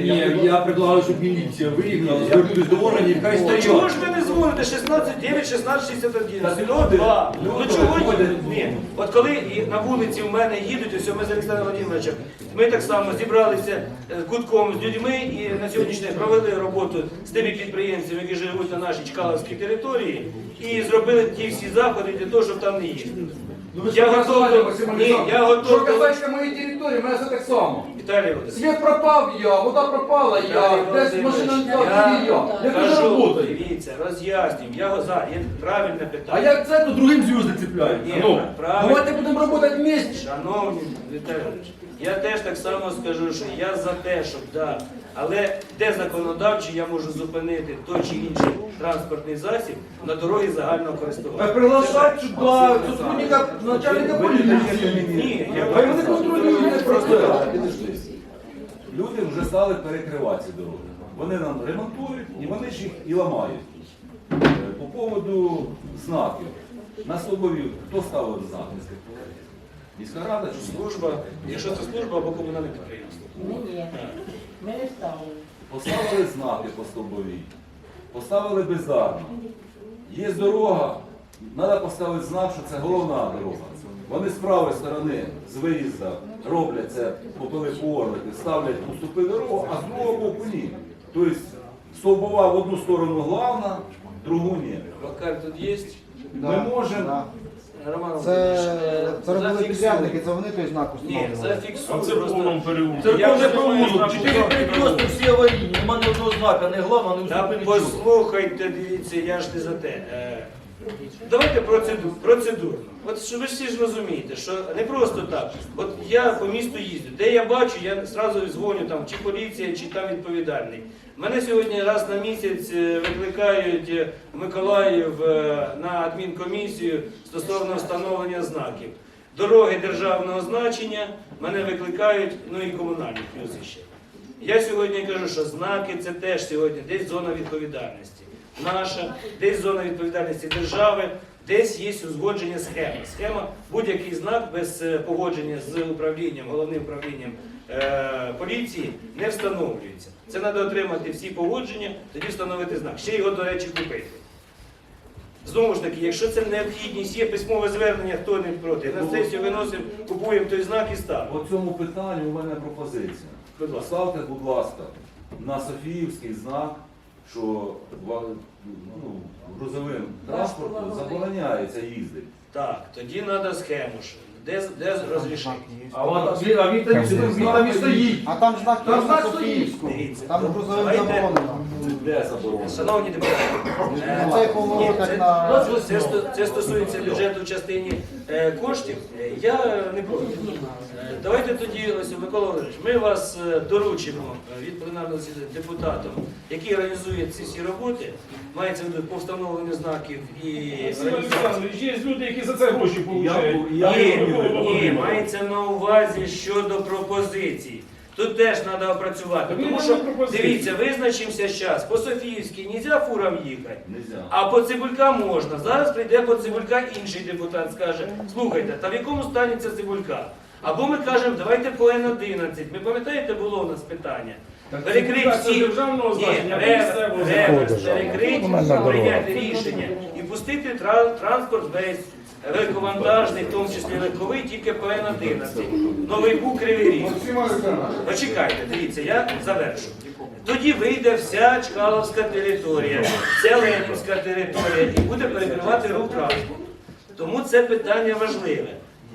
Ні, я предлагаю, щоб міліція виїхала, звернулись до органів, хай Чого стоять. ж ви не дзвоните 16 9 16 61? Та 102. люди Ну чого ходять. ні? От коли і на вулиці в мене їдуть, ось ми з Олександром Володимировичем, ми так само зібралися е, кутком з людьми і на сьогоднішній день провели роботу з тими підприємцями, які живуть на нашій Чкаловській території, і зробили ті всі заходи для того, щоб там не їздили. Ну, ви Я що готов казали, до- ні, я готов Що касається моєї території, мене все так само. Віталій Володимирович, Світ пропав я, вода пропала я, Віталій десь машина не Володимирович, я. Ви кажу, роботи? дивіться, роз'яснюємо, я го- за, є правильне А питання. як це, то другим зв'язки цепляють. Ні, Ну, правильно. давайте будемо працювати вместе. Шановні Віталій, Володимирович, я теж так само скажу, що я за те, щоб да. Але де законодавчо я можу зупинити той чи інший транспортний засіб на дорогі загального користування. Так приглашать сюди сотрудника, начальника поліції. Ні, я Хай вони контролюють просто. Люди вже стали перекривати ці дороги. Вони нам ремонтують і вони ж їх і ламають. Е, По поводу знаків. На Слобові хто ставив знаки? Міська рада чи служба, якщо це служба або комунальне підприємство. Ми не ставили. Поставили знаки по Столбовій, поставили бездарно. Є дорога, треба поставити знак, що це головна дорога. Вони з правої сторони, з виїзду, роблять це попили порлики, ставлять уступи дорогу, а з другого боку ні. Тобто Стовбова в одну сторону главна, другу ні. Вакар тут є? Ми можемо. Роман Це, Володимирович, це робили зафіксуй. підрядники, це вони той знак Ні, установлювали. А це в просто. повному переулку. Я Церковний вже чотири перекрестки, всі аварійні, нема ні одного знака, не глава, не Та нічого. послухайте, дивіться, я ж не за те. Е, Давайте процеду, процедурно. От що ви всі ж розумієте, що не просто так. От я по місту їздю, де я бачу, я одразу дзвоню там, чи поліція, чи там відповідальний. Мене сьогодні раз на місяць е, викликають е, Миколаїв е, на адмінкомісію стосовно встановлення знаків. Дороги державного значення мене викликають, ну і комунальні плюси ще. Я сьогодні кажу, що знаки це теж сьогодні десь зона відповідальності. Наша, десь зона відповідальності держави, десь є узгодження схеми. Схема, будь-який знак без е, погодження з управлінням, головним управлінням е, поліції не встановлюється. Це треба отримати всі погодження, тоді встановити знак. Ще його, до речі, купити. Знову ж таки, якщо це необхідність, є письмове звернення, хто не проти. На сесію виносимо, купуємо той знак і ставимо. По цьому питанню у мене пропозиція. Поставте, будь ласка, на Софіївський знак, що ну, грузовим транспортом забороняється їздити. Так, тоді треба схему. ж. Де, де розрішити? А от він, а він там він там і стоїть. А там знак Там знак стоїть. Софіївську. Дивіться. Там грузовим Давайте. заборонено. Де заборонено? Шановні депутати, е, Цей поворот як це, на- це, сто- це стосується бюджету в частині е, коштів. Е, Я не проти. Е, Давайте тоді, ось Микола Володимирович, ми вас е, доручимо е, від пленарного засідання депутатам, який організує ці всі роботи, мається в виду по встановленню знаків і Олександрович, є люди, які за це гроші Я, получають. я, Ні, ні, мається на увазі щодо пропозицій. Тут теж треба опрацювати. Тому що, дивіться, визначимося зараз. По Софіївській нельзя фурам їхати, а по Цибулька можна. Зараз прийде по Цибулька інший депутат, скаже, слухайте, та в якому стані ця Цибулька? Або ми кажемо, давайте по Н11. Ви пам'ятаєте, було у нас питання? Так Перекрить всі перекрить, прийняти рішення і пустити транспорт весь легковантажний, в тому числі легковий, тільки по Н11. Новий бук Кривий Ріг. Почекайте, дивіться, я завершу. Тоді вийде вся Чкаловська територія, вся Ленінська територія і буде перекривати рух транспорту. Тому це питання важливе.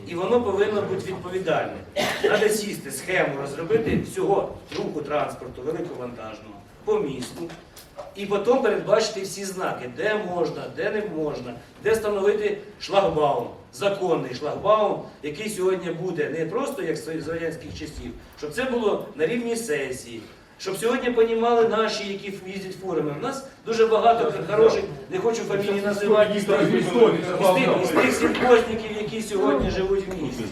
І воно повинно бути відповідальне. Треба сісти, схему розробити всього руху транспорту великовантажного по місту. І потім передбачити всі знаки, де можна, де не можна, де встановити шлагбаум, законний шлагбаум, який сьогодні буде не просто як з радянських часів, щоб це було на рівні сесії, щоб сьогодні понімали наші, які їздять фурами. У нас дуже багато хороших, не хочу фамілії називати, із тих, сільхозників, які сьогодні живуть в місті,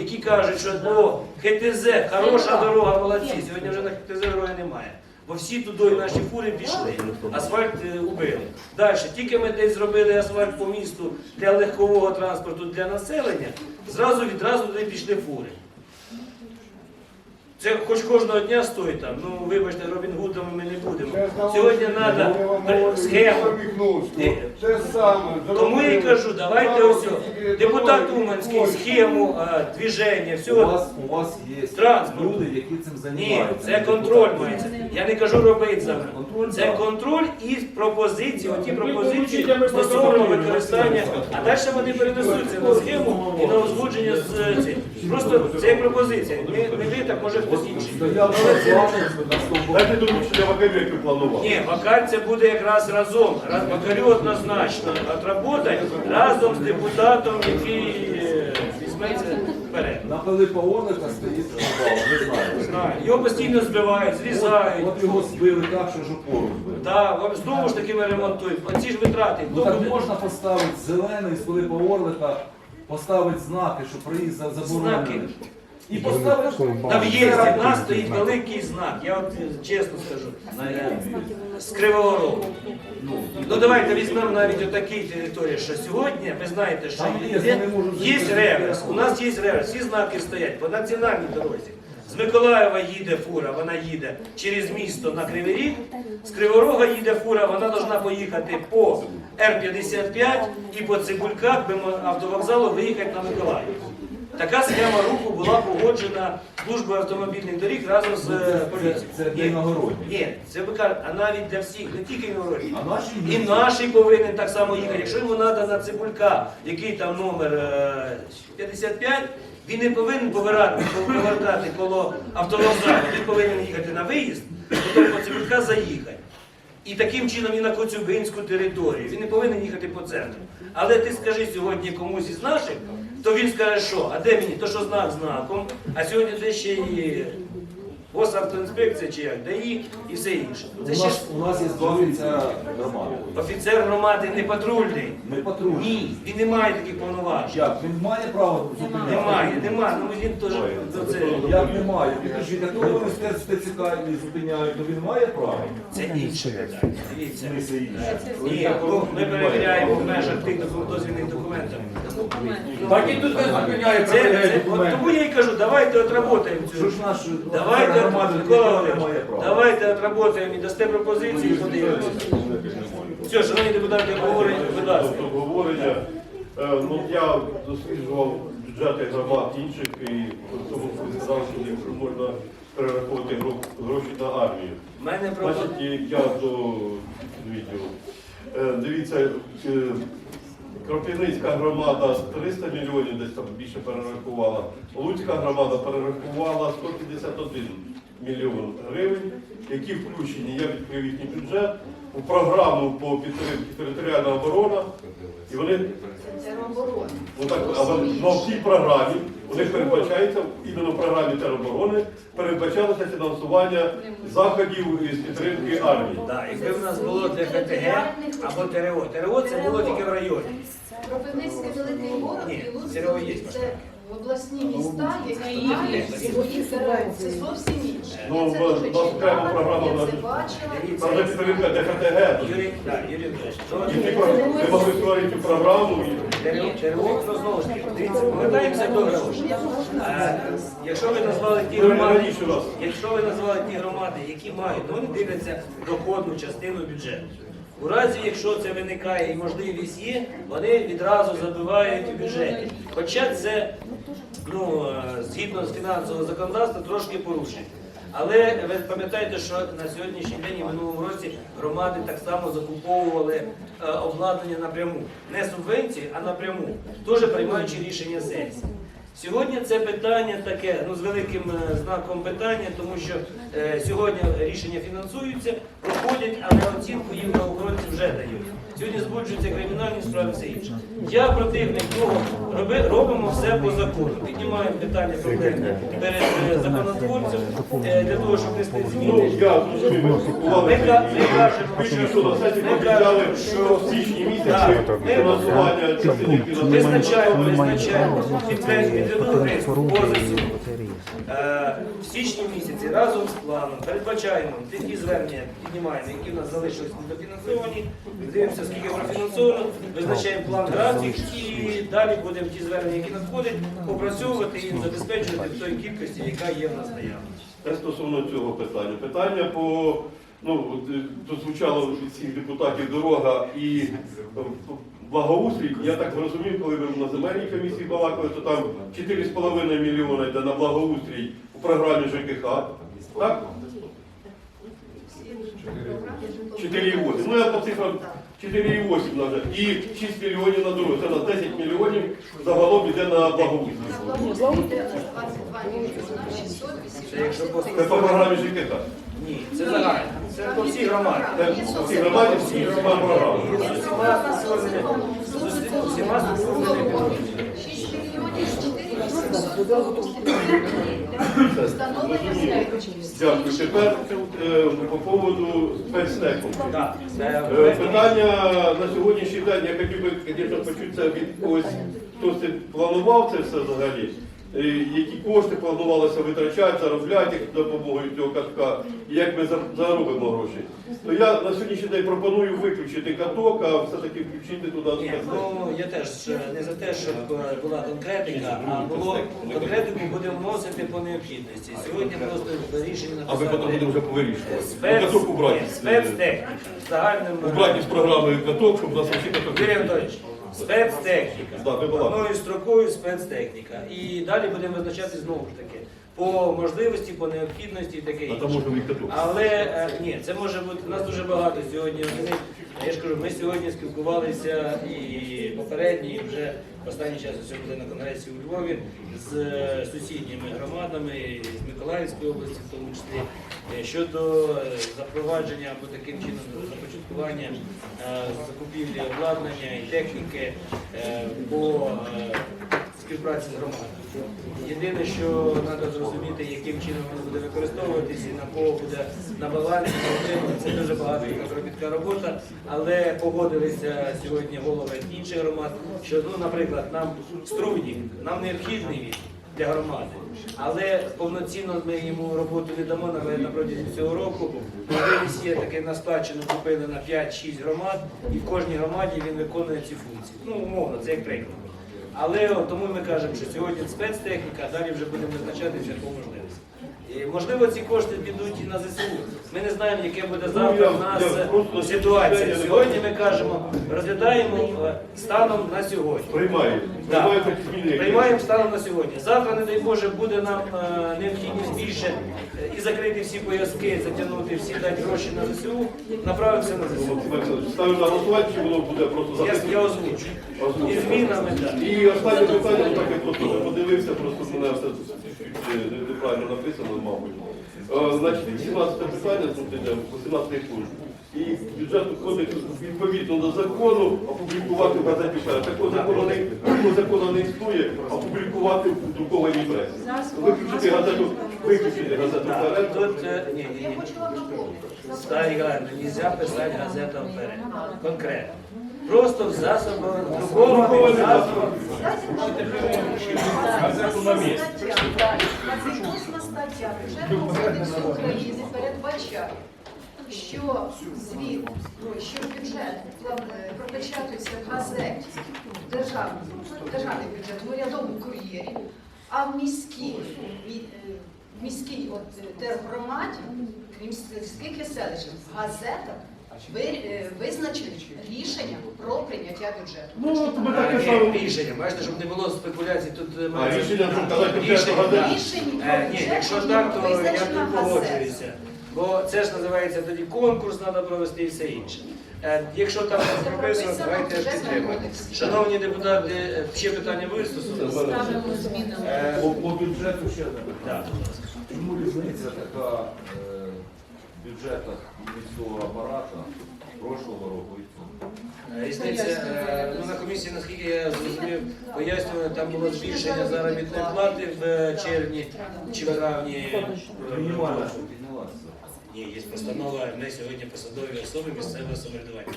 які кажуть, що о, ХТЗ, хороша дорога, молодці. Сьогодні вже на ХТЗ дороги немає. Бо всі туди наші фури пішли, асфальт е, убили. Далі, тільки ми десь зробили асфальт по місту для легкового транспорту для населення, зразу відразу туди пішли фури. Це хоч кожного дня стоїть там. Ну, вибачте, Робін Гудами ми не будемо. Сьогодні треба схему. Е. Тому я кажу, давайте ось о, депутат Уманський, схему, е, движення, У всього. вас, у вас є Транспорт. люди, які цим Ні, займаються. це контроль мається. Я не кажу робити за Контроль, мене. Це так. контроль і пропозиції, оті пропозиції стосовно використання, а далі вони перенесуться на схему і на узгодження з цим. Просто це як пропозиція. Ми не ви, так може хтось інший. Стояв план на стовбурі. Дайте доручення вакансію планувати. Ні, вакансія буде якраз разом. Раз Макарю однозначно отработать разом з депутатом, який е, візьметься вперед. На Пилипа Орлика стоїть знаєте. Знаю. Його постійно збивають, зрізають. От його збили так, що жопору збили. Так, знову ж таки ми ремонтуємо. Оці ж витрати. Ну Хто так буде? можна поставити зелений з Пилипа Орлика, поставити знаки, що проїзд за- Знаки. заборонений. І поставити На в'їзді в нас стоїть великий знак, я от е, чесно скажу, е, з Кривого Рогу. Ну давайте візьмемо навіть отакій території, що сьогодні, ви знаєте, що Там є, є, вони можуть є зробити. реверс, у нас є реверс, всі знаки стоять по національній дорозі. З Миколаєва їде фура, вона їде через місто на Кривий Ріг, з Криворога їде фура, вона повинна поїхати по Р-55 і по Цибульках, автовокзалу, виїхати на Миколаїв. Така схема руху була погоджена службою автомобільних доріг разом з е, поліцією. це для Ні, іногородніх. Ні, це ви кажете, а навіть для всіх, не тільки іногородніх. А наші І наші повинен так само їхати. Якщо йому треба на цибулька, який там номер е, 55, він не повинен повертати, повертати коло автовокзалу, він повинен їхати на виїзд, потім по цибулька заїхати. І таким чином і на Коцюбинську територію. Він не повинен їхати по центру. Але ти скажи сьогодні комусь із наших, то він скаже, що, а де мені? То що знак знаком, а сьогодні де ще і госавтоінспекція чи як, ДАІ і все інше. У Це ще нас, у нас є два офіцера громади. офіцер громади не патрульний. Ми патрульні. Ні, він не має таких повноважень. Як? Він має право зупиняти? Немає, немає. Ну він теж за це. Як немає? Підкажіть, а коли вони з ТЦК не зупиняють, то він має право? Це інше питання. Дивіться. Ні, ну, ми перевіряємо в межах тих дозвільних документів. Так і тут не зупиняє Це, це, от тому я і кажу, давайте отработаємо Що цю. ж наш Давайте, давайте отработаємо і дасте пропозиції, подивимося. Все, шановні депутати, говорить, будь ласка. Обговорення. Е, Ну, я досліджував бюджети громад інших і в цьому сказав, що можна перераховувати гроші на армію. Мене. Значить, я до відділу. Е, Дивіться, Кропивницька громада з 300 мільйонів десь там більше перерахувала. Луцька громада перерахувала 151 мільйон гривень, які включені, як в їхній бюджет, у програму по підтримці територіальна оборона. І вони ну, так, а вони- ну, в цій програмі у них передбачається, іменно в програмі тероборони, передбачалося фінансування заходів із підтримки армії. Да, якби в нас було для ФТГ або ТРО. ТРО це було тільки в районі. Кропивницький великий город Ні, і Луцьк є. це обласні міста, які мають свої ТРО. Це зовсім інше. Ну, Я це в- дуже в окрема програма я це бачила. це- підтримка ДФТГ. Юрій, так, Юрій що І про- могли створити цю програму. і- ТРО, ТРО, знову ж таки, дивіться, повертаємося до грошей. Е, Якщо ви назвали ті Ви громади, раз. якщо ви назвали ті громади, які мають, то вони дивляться доходну частину бюджету. У разі, якщо це виникає і можливість є, вони відразу забивають у бюджеті. Хоча це ну, е, згідно з фінансового законодавства трошки порушень. Але ви пам'ятаєте, що на сьогоднішній день і минулому році громади так само закуповували е, обладнання напряму. Не субвенції, а напряму, теж приймаючи рішення сесії. Сьогодні це питання таке, ну з великим е, знаком питання, тому що е, сьогодні рішення фінансуються, проходять, але оцінку їм охоронці вже дають. Сьогодні збуджуються кримінальні справи, все інше. Я противник того, роби, робимо все по закону. Піднімаємо питання проблемні перед законотворцем е, для того, щоб нести Ну, зміни. ми спілкувалися. Ми кажемо, що ми кажемо, що в січні місяці. Визначаємо, визначаємо підведену позицію. Е, В січні місяці разом з планом передбачаємо ті звернення, піднімаємо, які в нас залишились недофінансовані, дивимося, скільки профінансовано, визначаємо план графік і далі будемо ті звернення, які надходять, опрацьовувати і забезпечувати в той кількості, яка є в нас наявності. Це стосовно цього питання. Питання по, ну, е, тут звучало від всіх депутатів дорога і е, благоустрій. Я так зрозумів, коли ви на земельній комісії балакали, то там 4,5 мільйона йде на благоустрій у програмі ЖКХ. Так? 4,8. Ну я по цифрам 4,8 надо. І 6 мільйонів на дорогу. Це на 10 мільйонів загалом йде на благоустрій. На благоустрій йде 22 мільйона 600 Це по програмі ЖКХ. ні, це загально. Це по всій громаді. Це по всій громаді, всі всіма програми. З усіма структурними, з усіма 6 мільйонів 4 встановлення. Дякую. Тепер е, по поводу спецнеку. Е, Питання на сьогоднішній день, я хотів би, звісно, почути це від когось, хто це планував це все взагалі. Е, Які кошти планувалося витрачати, заробляти їх допомогою цього катка, і як ми заробимо гроші. То я на сьогоднішній день пропоную виключити каток, а все-таки включити туди Ні, ну я теж е, не за те, щоб е, була конкретика, а було конкретику будемо вносити по необхідності. Сьогодні просто рішення А ви потім будемо вже повирішувати. спец, Каток убрати. спецтехніка. Загальним Убрати з програми каток, щоб у нас всі каток. Юрій Анатолійович, спецтехніка. Одною строкою спецтехніка. І далі будемо визначати знову ж таки по можливості, по необхідності і таке А інше. і. Але е, ні, це може бути. У нас дуже багато сьогодні. одиниць. Я ж кажу, ми сьогодні спілкувалися і попередні, і вже останній час ось були на конгресі у Львові з е, сусідніми громадами з Миколаївської області, в тому числі е, щодо е, запровадження або таким чином започаткування е, закупівлі обладнання і техніки е, по е, співпраці з громадою. Єдине, що треба зрозуміти, яким чином воно буде використовуватися на кого буде на балансі. Це дуже багато і кропітка робота, але погодилися сьогодні голови інших громад, що, ну, наприклад, нам струнік, нам необхідний він для громади. Але повноцінно ми йому роботу не дамо на, протязі цього року. Можливість є таке на спадщину купили на 5-6 громад, і в кожній громаді він виконує ці функції. Ну, умовно, це як приклад. Але тому ми кажемо, що сьогодні спецтехніка, а далі вже будемо визначатися по можливості. І, можливо, ці кошти підуть і на ЗСУ. Ми не знаємо, яке буде завтра в нас Ну, просто ситуація. Сьогодні ми кажемо, розглядаємо е, станом на сьогодні. Приймаю. Да. Приймаю такі зміни. які- Приймаємо станом на сьогодні. Завтра, не дай Боже, буде нам е, необхідність більше е, і закрити всі пояски, затягнути всі дати гроші на ЗСУ, направимося на ЗСУ. Ставлю на голосування, чи воно буде просто Я, записано? я озвучу. І змінами, так. І останнє питання, так я просто подивився, просто мене все е, неправильно написано, мабуть. Е, Значить, 17 питання, тут йде 18 пункт. І бюджетний кодекс відповідно до закону опублікувати в газеті «Вперед». Такого закону не такого закону не існує, опублікувати в друкованій пресі. Виключити газету, виключити газету вперед. Тут, е, ні, ні, Я ні. хочу одну Старі грати, нельзя писати газета вперед. Конкретно. Просто в засобах місці. Відносна стаття Бюджетного кодексу України передбачає, що звіт, ой, що бюджет е, пропечатується в газеті державний, державний бюджет в урядовому кур'єрі, а в міській, е, в міській от, е, тергромаді, крім сільських і селищних, газета ви, е, визначить рішення про прийняття бюджету. Ну, от ми так і Е. Рішення, бачите, щоб не було спекуляцій, тут е, А, має- рішення, Рішення, так. Е, Ні, якщо так, то я визначена тут газета. погоджуюся. Бо це ж називається тоді конкурс, треба провести і все інше. Е, Якщо там Це прописано, давайте бюджетному підтримуємо. Шановні депутати, е, ще питання будуть стосуватися? Ставимо зміни. Е, По, по бюджету ще одне питання. так. Чому різниця така е, бюджетах міського апарату прошлого року і цього? Е, Різниця е, ну, на комісії, наскільки я зрозумів, пояснювали, там було збільшення заробітної плати в е, червні чи в травні. піднялася. Ні, є постанова, ми сьогодні посадові особи місцевого самоврядування.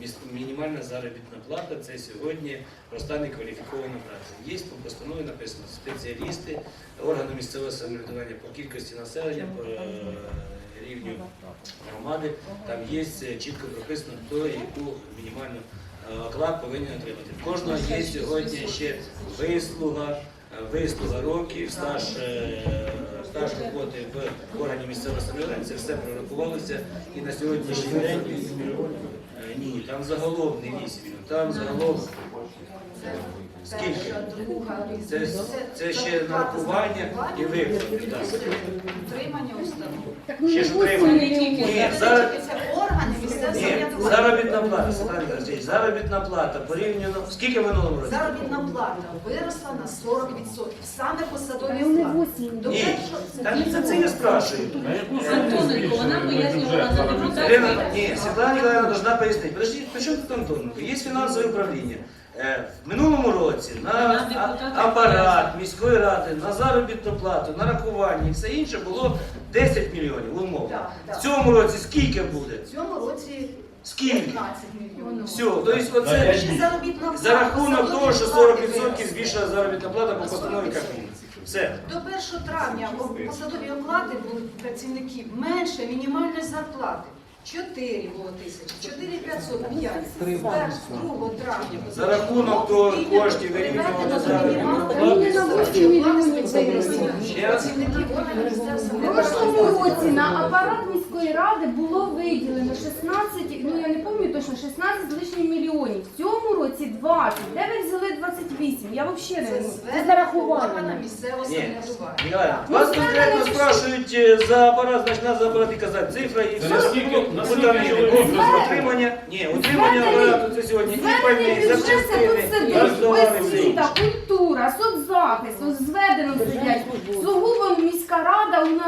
Міс- Мінімальна заробітна плата це сьогодні проста некваліфікована праця. Є по постанові написано спеціалісти органу місцевого самоврядування по кількості населення, по е, рівню громади. Там є е, чітко прописано, хто яку мінімальну е, оклад повинен отримати. В кожного є сьогодні ще вислуга, е, вислуга років, стаж стаж роботи в органі місцевого самоврядування, це все прорахувалося і на сьогоднішній день. Ні, там загалом не 8, там загалом Скільки? Перша, друга, це, це ще нарахування і виплати. так. Утримання установ. Так ну Ще не ж отримали. мільйонів. Ні, зараз Це органи місцевого ні, самоврядування. заробітна плата, Світлана Олексійович, заробітна плата порівняно. Скільки в минулому році? Заробітна плата виросла на 40%. Саме посадові Ну, не оклади. 8. До Ні, першого- та не за це я спрашиваю. Антоненко, вона пояснювала за депутатів. Ні, Світлана Ніколаївна должна пояснити. Подожди, при чому тут Антоненко? Є фінансове управління. Е, В минулому році на апарат міської ради, на заробітну плату, на рахування і все інше було 10 мільйонів умовно. Так, так. В цьому році скільки буде? В цьому році Скільки? 15 мільйонів. Все, тобто оце заробітна за рахунок того, що 40% виросли. збільшила заробітна плата по постанові Кабміну. Все. До 1 травня посадові оклади були працівників менше мінімальної зарплати. 4 було тисячі, 4 505. З 2 травня. За рахунок того коштів вирівнювати заробітну Та мені на плату. 8 мільйонів виросли. Ще раз. Працівників органів місцевого В прошлому році на апарат міської ради було виділено 16, ну я не пам'ятаю точно, 16 з лишнім мільйонів. В цьому році 20. Де ви взяли 28? Я взагалі не Це можу. Це зарахування. місцевого Ні, самоврядування. Ну, вас конкретно спрашують е, за апарат, значить надо за апарат і казати цифра і все. наскільки- Ну, наскільки чоловік конкурс, Утримання, ні, утримання Звернення- апарату це сьогодні і Звернення пальні, бюджету тут запчастини, сидить, газдовани, все освіта, інше. культура, соцзахист, ось зведено сидять.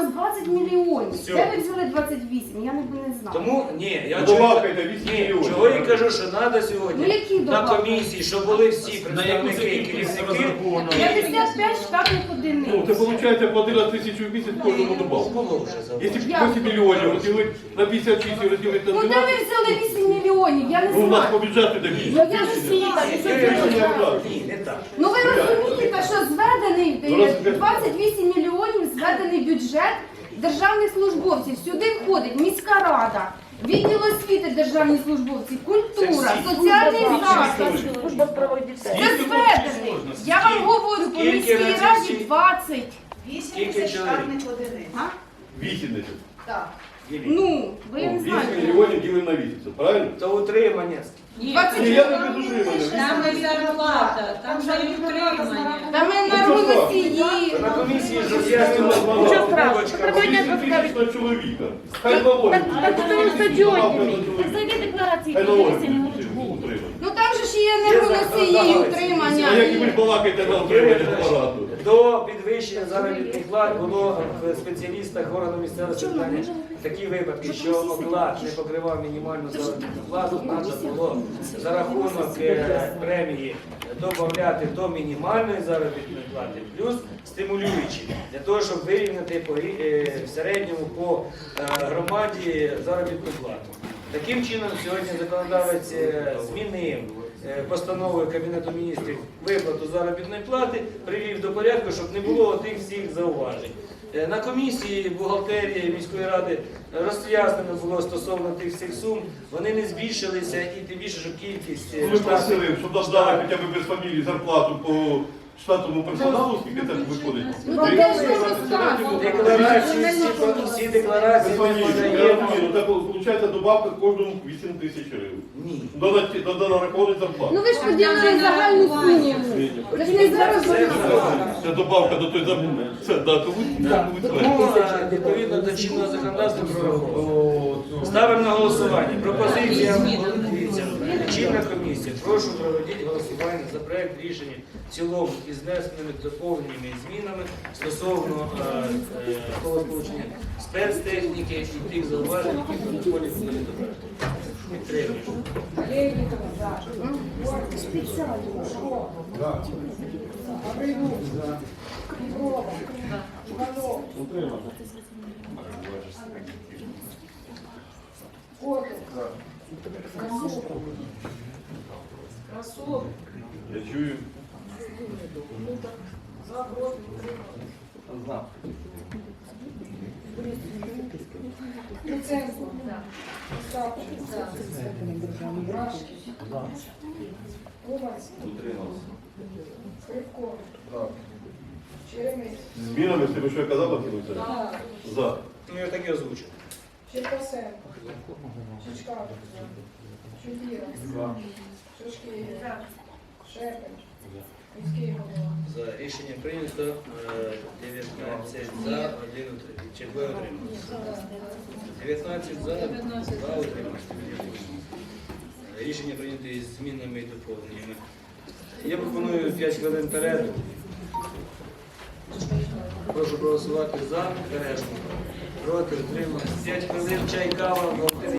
Нас 20 мільйонів. Все. Де ви взяли 28? Я не, не знаю. Тому ні, я Ну, чого- добавкайте 8 ні, мільйонів. чого і кажу, що треба Ну, сьогодні які на добавки? комісії, щоб були всі представники, кількість керівники. 55 штатних Ну, одиниць. це виходить по 11 тисяч в місяць кожному добавку. Було вже за Якщо 8 мільйонів розділити на 56 і розділити на Ну де 12, ви взяли 8 мільйонів? Я не ну у нас по бюджету такі. Ну я ж освіта, Ні, і що це? Ні, так. Ну ви розумієте, що зведений Ну, е. 28 мільйонів зведений бюджет державних службовців. Сюди входить міська рада, відділ освіти державні службовці, культура, соціальний захист. Служба справи дітей. Це зведений. Я вам говорю, по міській раді 20. 8 тисяч штатних одиниць. А? 8. Так. Ну, ви не 8 знаю. мільйонів ділимо на 8, це правильно? То утримання. Ні, 20 Ні, я не там не зарплата, там же утримання. Та ми енергоносії. На комісії ж роз'яснювали. Нічого страшного. Булочка. Приходять 8 тисяч на чоловіка. Хай налоги. Так, так, так, так, так, так, так, Так чоловіка. зайди декларації, Хай налоги подивися, не так, утримані. Ну ж є енергоносії, утримання. А як і ви балакаєте на утримання апарату? До підвищення заробітних плат було в спеціалістах органу місцевого самоврядування такі випадки, що оклад не покривав мінімальну заробітну плату, треба було за рахунок е, премії додати до мінімальної заробітної плати, плюс стимулюючі, для того, щоб вирівняти по е, в середньому по е, громаді заробітну плату. Таким чином, сьогодні законодавець змінив постановою Кабінету міністрів виплату заробітної плати, привів до порядку, щоб не було тих всіх зауважень. Е, На комісії бухгалтерії міської ради роз'яснено було стосовно тих всіх сум, вони не збільшилися і тим більше, що кількість е, Ми просили, щоб нам хоча б без фамілії зарплату по штатному персоналу, скільки так виходить? Ну ж. Декларації, всі, всі декларації ми подаємо. ну виходить добавка кожному 8 тисяч гривень. Ні. До на- до- до. Ну ви ж поділили загальну суму. Ви ж не зараз Це добавка до той забув. Це да, то ви так ви Тому е, відповідно до чинного законодавства. Ставимо на голосування. Пропозиція дивіться. Чинна комісія. Прошу проведіть голосування за проект рішення в цілому із внесеними доповненнями і змінами стосовно е, е, словосполучення спецтехніки і тих зауважень, які протоколі були відображені. Підтримуємо. Я чую. Утримався. З змінами, з тими, що я казав, Антон Віталійович? За. Ну, я так і озвучив. Черкасенко. Чичкар. Чубіра. Шишкий. За рішення прийнято е, 19 за, 1 утримався. Чи ви отримали? 19 за, 2 утримався. Рішення прийнято із змінами і доповненнями. Я пропоную 5 хвилин перерву. Прошу проголосувати за перерву. Проти, утримався. 5 хвилин чай, кава.